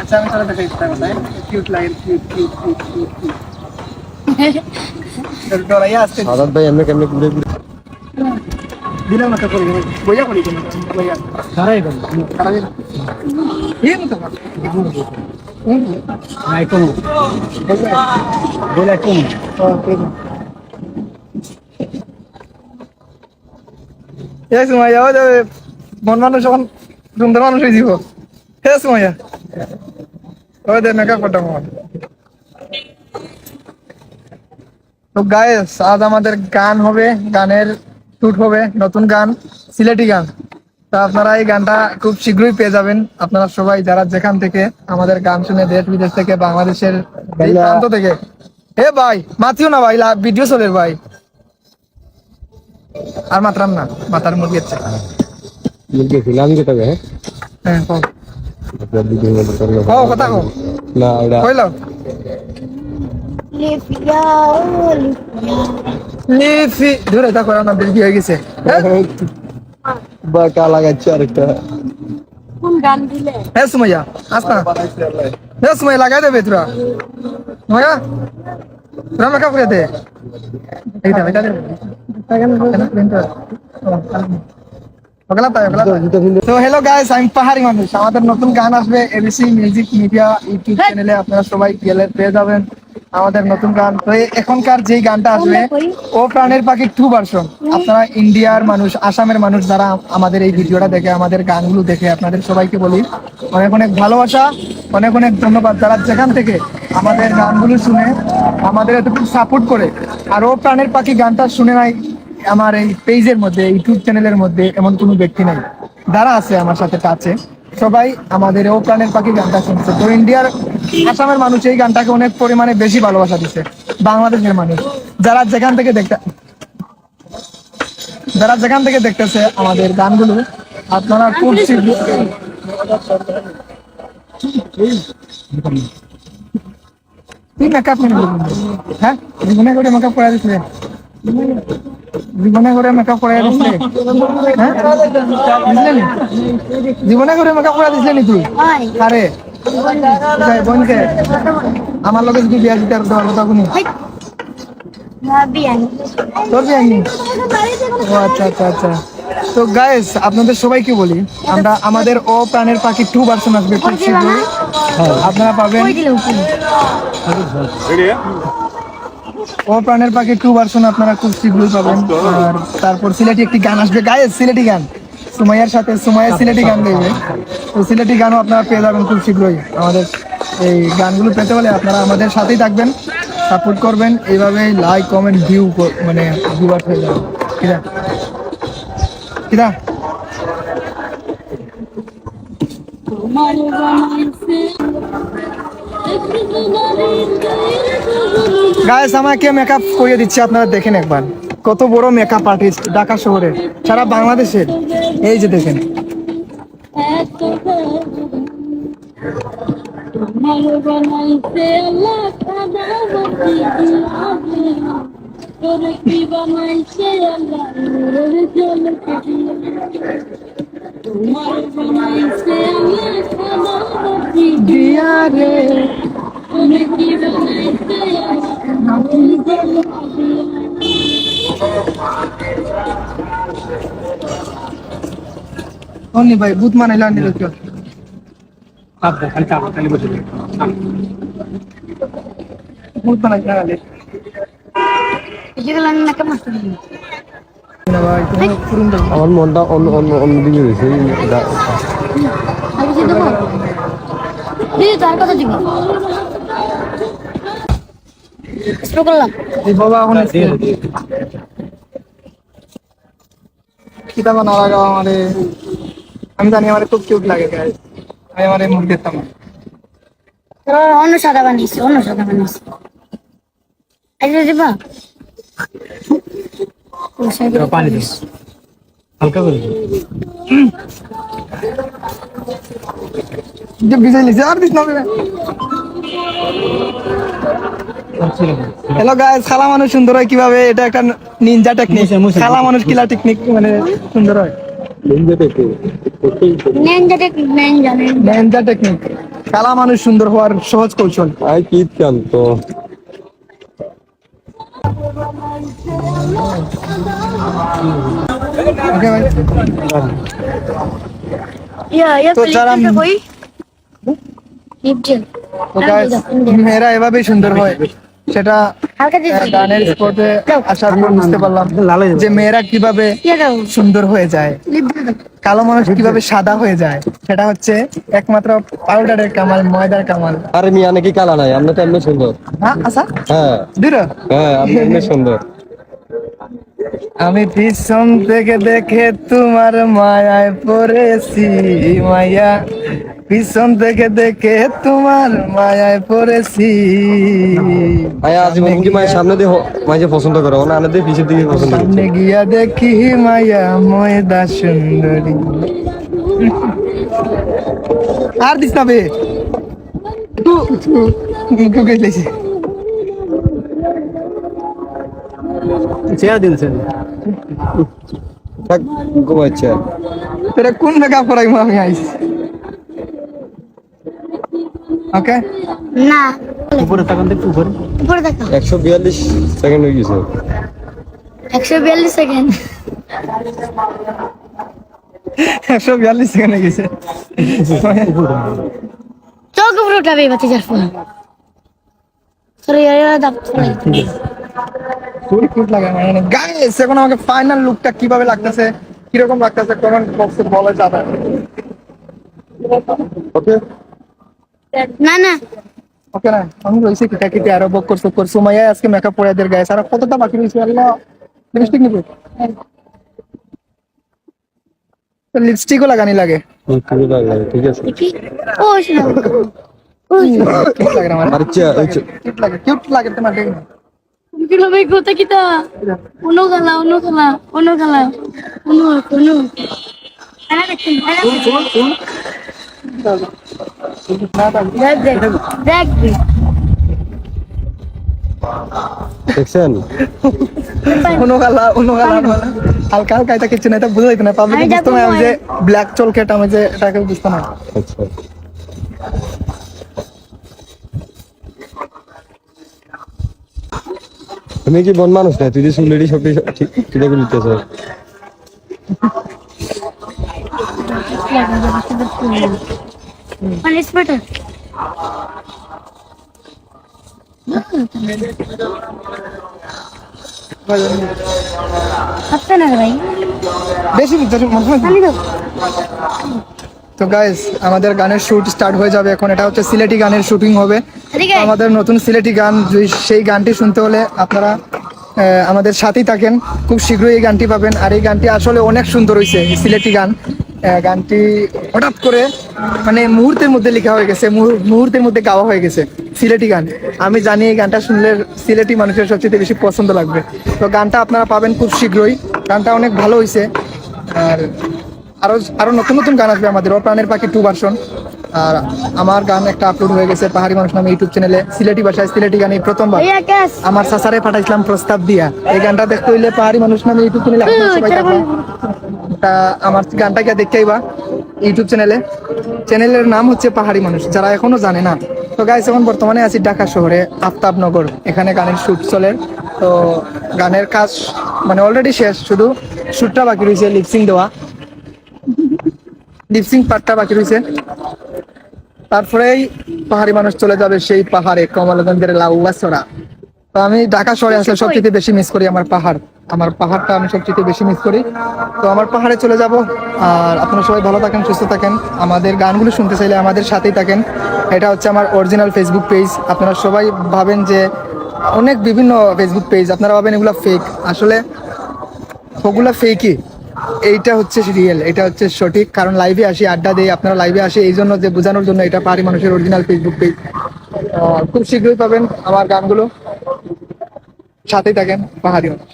আচ্ছা আমি চলে দেখাই ইচ্ছা করতাম কিউট লাগে cute cute cute cute cute ডরাইয়া আসছে। সাদাত ভাই এমনি কেমনি ঘুরে ঘুরে দিলাম একটা করে বইয়া করি কেন? বইয়া। সারাই গেল খারাপ এই মতো নাই কোনো বলে কোন এই সময় যাও যাবে। মন মানুষ যখন সুন্দর মানুষ হয়ে আমার তো গায়েস আজ আমাদের গান হবে গানের শুট হবে নতুন গান সিলেটি গান। তা আপনারা এই গানটা খুব শীঘ্রই পেয়ে যাবেন। আপনারা সবাই যারা যেখান থেকে আমাদের গান শুনে দেশ বিদেশ থেকে বাংলাদেশের এই প্রান্ত থেকে। হে ভাই মাতিও না ভাই ভিডিও চলে ভাই। আর মাত্রাম না মাতার মুরগি হচ্ছে। মুরগি যেতে হবে হ্যাঁ? কও। আপনার ভিডিও মতো করলে কও কথা কও না ওটা কইলো লিফিয়া ও লিফিয়া লিফি ধরে তা করা না বেশি হয়ে গেছে হ্যাঁ? বাঁকা লাগাচ্ছে আরেকটা কোন গান দিলে হ্যাঁ সুমাইয়া আস না হ্যাঁ সুমাইয়া লাগাই দেবে তোরা সুমাইয়া তোরা মেকআপ করে দে এইটা এটা তো হ্যালো গাইস আমি পাহাড়ি মানুষ। আমাদের নতুন গান আসবে এবিসি মিউজিক মিডিয়া ইউটিউব চ্যানেলে আপনারা সবাই পেয়ে যাবেন। আমাদের নতুন গান। তো এখনকার যেই গানটা আসবে ও প্রাণের পাখি টু ভার্সন আপনারা ইন্ডিয়ার মানুষ আসামের মানুষ যারা আমাদের এই ভিডিওটা দেখে আমাদের গানগুলো দেখে আপনাদের সবাইকে বলি অনেক অনেক ভালোবাসা অনেক অনেক ধন্যবাদ। যারা যেখান থেকে আমাদের গানগুলো শুনে আমাদের এতটুকু সাপোর্ট করে আর ও প্রাণের পাখি গানটা শুনে নাই আমার এই পেজের মধ্যে ইউটিউব চ্যানেলের মধ্যে এমন কোনো ব্যক্তি নাই। যারা আছে আমার সাথে টাচে সবাই আমাদের ও প্রাণের পাখি গানটা শুনছে। তো ইন্ডিয়ার আসামের মানুষ এই গানটাকে অনেক পরিমাণে বেশি ভালোবাসা দিচ্ছে বাংলাদেশের মানুষ। যারা যেখান থেকে দেখতে যারা যেখান থেকে দেখতেছে আমাদের গানগুলো আপনারা খুব শীঘ্র তুই মেকআপ হ্যাঁ? জীবনে করে মেকআপ করে দিচ্ছে জীবনে করে মেকআপ করে দিচ্ছে হ্যাঁ নি? জীবনে করে মেকআপ করে দিছিলে নি তুই? হয়। আরে বোনকে আমার লোকে যদি বিয়া দিতে আর দেওয়ার কথা কোনো ভাবি আমি তোর বিয়া নি ও আচ্ছা আচ্ছা আচ্ছা। তো গাইস আপনাদের সবাইকে বলি আমরা আমাদের ও প্রাণের পাখি টু ভার্সন আসবে খুব শীঘ্রই আপনারা পাবেন কই দিলে উপরে ও প্রাণের পাখি টু ভার্সন আপনারা খুব শীঘ্রই পাবেন। আর তারপর সিলেটি একটি গান আসবে। গায়েস, সিলেটি গান। সুমাইয়ার সাথে সুমাইয়া সিলেটি গান দেবে তো সিলেটি গানও আপনারা পেয়ে যাবেন খুব শীঘ্রই। আমাদের এই গানগুলো পেতে হলে আপনারা আমাদের সাথেই থাকবেন, সাপোর্ট করবেন। এইভাবে লাইক, কমেন্ট, ভিউ মানে ভিউয়ার হয়ে যাবে। কিরা? কিরা? তোমার বানাইছে গায়েস আমাকে মেকআপ করিয়ে দিচ্ছে আপনারা দেখেন একবার। কত বড় মেকআপ আর্টিস্ট ঢাকা শহরে সারা বাংলাদেশের। এই যে দেখেন। তোমার বানাইছে আল্লাহ দিয়া রে। অনি ভাই ভূত মানাইলা নিল কেউ খালি চাপ খালি বসে ভূত মাস্টার না ভাই তুমি পুরুন দাও আমার মনটা অন্য অন্য অন্য দিকে দেবো দিদি তার কথা দিবি স্প্রে করলাম। বাবা এখন কিতাব না লাগাও আমারে আমি জানি আমারে খুব কিউট লাগে গাইস আমি আমারে মুখ দেখতাম অন্য সাদা বানিয়েছি অন্য সাদা বানিয়েছি। দিবা? পানি দিস হালকা করে বিজয় লিখছে আর দিস না হ্যালো গাইস খালা মানুষ সুন্দর হয় কীভাবে? এটা একটা নিনজা টেকনিক। খালা মানুষ কিলা টেকনিক মানে সুন্দর হয়। নেঞ্জা টেকনিক কালা মানুষ সুন্দর হওয়ার সহজ কৌশল। আই কিত কাম তো? ওকে ভাই ইয়া ইয়া তো যারা- মেয়েরা এভাবেই সুন্দর হয়। সেটা গানের স্পটে আসার পর বুঝতে পারলাম। যে মেয়েরা কীভাবে সুন্দর হয়ে যায়। কালো মানুষ কীভাবে সাদা হয়ে যায় সেটা হচ্ছে একমাত্র পাউডারের কামাল ময়দার কামাল। আরে মিয়া নাকি কালা নাই? আমরা তো এমনি সুন্দর। হ্যাঁ আচ্ছা হ্যাঁ। দূর। হ্যাঁ আপনি এমনি সুন্দর। আমি পিছন থেকে দেখে তোমার মায়ায় পড়েছি মায়া। পিছন থেকে দেখে তোমার মায়ায় পড়েছি। আয় আজ কি মায়ের সামনে দিয়ে মাঝে পছন্দ করে না আনে দিয়ে পিছের দিকে পছন্দ সামনে গিয়া দেখি মায়া ময়দা সুন্দরী। আর দিস না বে। মুখে গেলেছি চেয়ার দিনছেন তোরা কোন জায়গা পড়াইবো আমি আইস ওকে? না। উপরে তাকান দেখতে উপরে। উপরে দেখো একশো বিয়াল্লিশ সেকেন্ড হয়ে গেছে। একশো বিয়াল্লিশ সেকেন্ড একশো বিয়াল্লিশ সেকেন্ডে গেছে। চোখ উপরে উঠাবে বাতি যার ফোন সরি সরি তোর কুট লাগে মানে গাইস এখন আমাকে ফাইনাল লুকটা কীভাবে লাগতেছে কীরকম লাগতেছে কমেন্ট বক্সে বলা যাবে ওকে না না। ওকে না আমি রয়েছে কিটা কিটা আরও বক করছ করছ। মাইয়া আজকে মেকআপ পরে দের গাইস আর কতটা বাকি রয়েছে আল্লাহ। লিপস্টিক নিবে? লিপস্টিকও লাগানি লাগে। ঠিক আছে। ও লাগে না আমার? আর ওই চে- কিউট লাগে কিউট লাগে তোমার কিলো ভাই কিতা? অনু গালা অনু গালা অনু গালা অনু অনু। আরে দেখুন দেখ দেখ দেখ দেখ। দেখছেন? অনুগালা অনুগালা হালকা হালকা এটা কিছু না এটা বুঝা যাইতো না। পাবলিক আমি বুঝতো না যে ব্ল্যাক চল কেটে আমি যে এটাকে বুঝতো না আচ্ছা। তুমি কি বন মানুষ না? তুই যে সুলেডি সব ঠিক মানে বেশি মনে হয় আমি তো। গাইস আমাদের গানের শুট স্টার্ট হয়ে যাবে এখন। এটা হচ্ছে সিলেটি গানের শুটিং হবে। আমাদের নতুন সিলেটি গান সেই গানটি শুনতে হলে আপনারা আমাদের সাথেই থাকেন। খুব শীঘ্রই এই গানটি পাবেন। আর এই গানটি আসলে অনেক সুন্দর হয়েছে সিলেটি গান। গানটি হঠাৎ করে মানে মুহূর্তের মধ্যে লেখা হয়ে গেছে, মুহূ- মুহূর্তের মধ্যে গাওয়া হয়ে গেছে, সিলেটি গান। আমি জানি এই গানটা শুনলে সিলেটি মানুষের সবচেয়ে বেশি পছন্দ লাগবে। তো গানটা আপনারা পাবেন খুব শীঘ্রই। গানটা অনেক ভালো হয়েছে আর আরও আরও নতুন নতুন গান আসবে আমাদের ও প্রাণের পাখি টু ভার্সন। আর আমার গান একটা আপলোড হয়ে গেছে পাহাড়ি মানুষ নামে ইউটিউব চ্যানেলে সিলেটি ভাষায় সিলেটি গান এই প্রথমবার আমার সাসারে পাঠাইছিলাম প্রস্তাব দিয়া। এই গানটা দেখতে হইলে পাহাড়ি মানুষ নামে ইউটিউব চ্যানেলে সবাই তা আমার গানটা গিয়ে দেখতে আইবা ইউটিউব চ্যানেলে চ্যানেলের নাম হচ্ছে পাহাড়ি মানুষ যারা এখনও জানে না। তো গাইস এখন বর্তমানে আছি ঢাকা শহরে আফতাবনগর। এখানে গানের শুট চলে। তো গানের কাজ মানে অলরেডি শেষ শুধু শুটটা বাকি রয়েছে লিপসিং দেওয়া। লিপসিং পার্টটা বাকি রয়েছে তারপরেই পাহাড়ি মানুষ চলে যাবে সেই পাহাড়ে কমলগঞ্জের লাউয়াছড়া তো আমি ঢাকা শহরে আসলে সবচেয়ে বেশি মিস করি আমার পাহাড়। আমার পাহাড়টা আমি সবচেয়ে বেশি মিস করি। তো আমার পাহাড়ে চলে যাব। আর আপনারা সবাই ভালো থাকেন সুস্থ থাকেন। আমাদের গানগুলো শুনতে চাইলে আমাদের সাথেই থাকেন। এটা হচ্ছে আমার অরিজিনাল ফেসবুক পেজ আপনারা সবাই ভাবেন যে অনেক বিভিন্ন ফেসবুক পেজ আপনারা ভাবেন এগুলো ফেক আসলে ওগুলো ফেকই এইটা হচ্ছে রিয়েল এটা হচ্ছে সঠিক। কারণ লাইভে আসি, আড্ডা দেই, আপনারা লাইভে আসে, এই জন্য যে বোঝানোর জন্য এটা পাহাড়ি মানুষের অরিজিনাল ফেসবুক পেজ খুব শীঘ্রই পাবেন আমার গানগুলো। সাথেই থাকেন পাহাড়ি মানুষ।